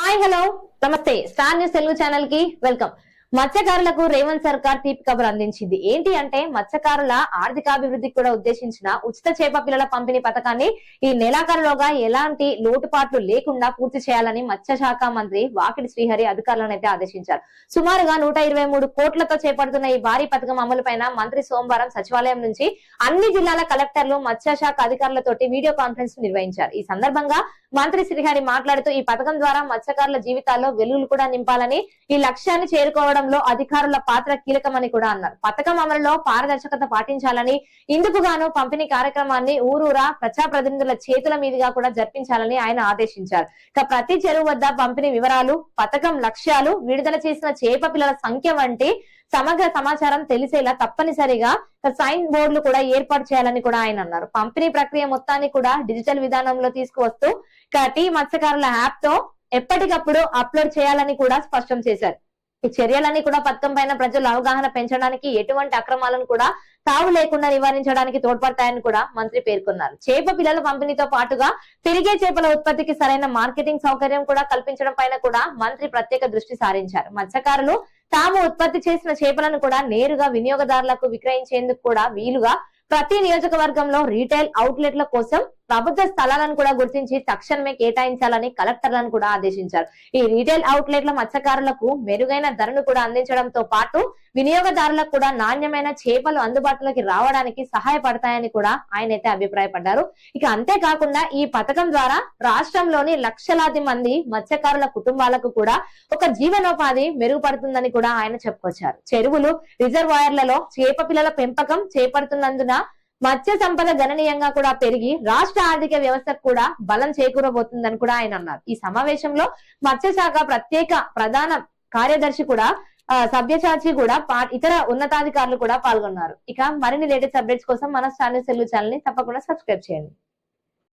Hi hello నమస్తే. Star news Telugu ఛానల్కి welcome. మత్స్యకారులకు రేవంత్ సర్కార్ తీపి కబురు అందించింది. ఏంటి అంటే మత్స్యకారుల ఆర్థికాభివృద్ధికి కూడా ఉద్దేశించిన ఉచిత చేప పిల్లల పంపిణీ పథకాన్ని ఈ నెలాఖరులోగా ఎలాంటి లోటుపాట్లు లేకుండా పూర్తి చేయాలని మత్స్యశాఖ మంత్రి వాకిడి శ్రీహరి అధికారులను అయితే ఆదేశించారు. సుమారుగా నూట ఇరవై మూడు కోట్లతో చేపడుతున్న ఈ భారీ పథకం అమలుపైన మంత్రి సోమవారం సచివాలయం నుంచి అన్ని జిల్లాల కలెక్టర్లు మత్స్యశాఖ అధికారులతోటి వీడియో కాన్ఫరెన్స్ నిర్వహించారు. ఈ సందర్భంగా మంత్రి శ్రీహరి మాట్లాడుతూ ఈ పథకం ద్వారా మత్స్యకారుల జీవితాల్లో వెలుగులు కూడా నింపాలని ఈ లక్ష్యాన్ని చేరుకోవడం చేరుకోవడంలో అధికారుల పాత్ర కీలకమని కూడా అన్నారు. పథకం అమలులో పారదర్శకత పాటించాలని ఇందుకు గాను పంపిణీ కార్యక్రమాన్ని ఊరూరా ప్రజాప్రతినిధుల చేతుల మీదుగా కూడా జరిపించాలని ఆయన ఆదేశించారు. ఇక ప్రతి చెరువు వద్ద పంపిణీ వివరాలు పథకం లక్ష్యాలు విడుదల చేసిన చేప పిల్లల సంఖ్య వంటి సమగ్ర సమాచారం తెలిసేలా తప్పనిసరిగా సైన్ బోర్డులు కూడా ఏర్పాటు చేయాలని కూడా ఆయన అన్నారు. పంపిణీ ప్రక్రియ మొత్తాన్ని కూడా డిజిటల్ విధానంలో తీసుకువస్తూ టీ మత్స్యకారుల యాప్తో ఎప్పటికప్పుడు అప్లోడ్ చేయాలని కూడా స్పష్టం చేశారు. ఈ చర్యలన్నీ కూడా పథకం పైన ప్రజల అవగాహన పెంచడానికి ఎటువంటి అక్రమాలను కూడా తావు లేకుండా నివారించడానికి తోడ్పడతాయని కూడా మంత్రి పేర్కొన్నారు. చేప పిల్లల పంపిణీతో పాటుగా పెరిగే చేపల ఉత్పత్తికి సరైన మార్కెటింగ్ సౌకర్యం కూడా కల్పించడం పైన కూడా మంత్రి ప్రత్యేక దృష్టి సారించారు. మత్స్యకారులు తాము ఉత్పత్తి చేసిన చేపలను కూడా నేరుగా వినియోగదారులకు విక్రయించేందుకు కూడా వీలుగా ప్రతి నియోజకవర్గంలో రీటైల్ అవుట్లెట్ల కోసం ప్రభుత్వ స్థలాలను కూడా గుర్తించి తక్షణమే కేటాయించాలని కలెక్టర్లను కూడా ఆదేశించారు. ఈ రీటైల్ అవుట్లెట్ల మత్స్యకారులకు మెరుగైన ధరను కూడా అందించడంతో పాటు వినియోగదారులకు కూడా నాణ్యమైన చేపలు అందుబాటులోకి రావడానికి సహాయపడతాయని కూడా ఆయన అయితే అభిప్రాయపడ్డారు. ఇక అంతేకాకుండా ఈ పథకం ద్వారా రాష్ట్రంలోని లక్షలాది మంది మత్స్యకారుల కుటుంబాలకు కూడా ఒక జీవనోపాధి మెరుగుపడుతుందని కూడా ఆయన చెప్పుకొచ్చారు. చెరువులు రిజర్వాయర్లలో చేప పిల్లల పెంపకం చేపడుతున్నందున మత్స్య సంపద గణనీయంగా కూడా పెరిగి రాష్ట్ర ఆర్థిక వ్యవస్థకు కూడా బలం చేకూరబోతుందని కూడా ఆయన అన్నారు. ఈ సమావేశంలో మత్స్యశాఖ ప్రత్యేక ప్రధాన కార్యదర్శి కూడా సభ్యసాచి కూడా పా- ఇతర ఉన్నతాధికారులు కూడా పాల్గొన్నారు. ఇక మరిన్ని లేటెస్ట్ అప్డేట్స్ కోసం మన ఛానల్ సెల్లు ఛానల్ని తప్పకుండా సబ్స్క్రైబ్ చేయండి.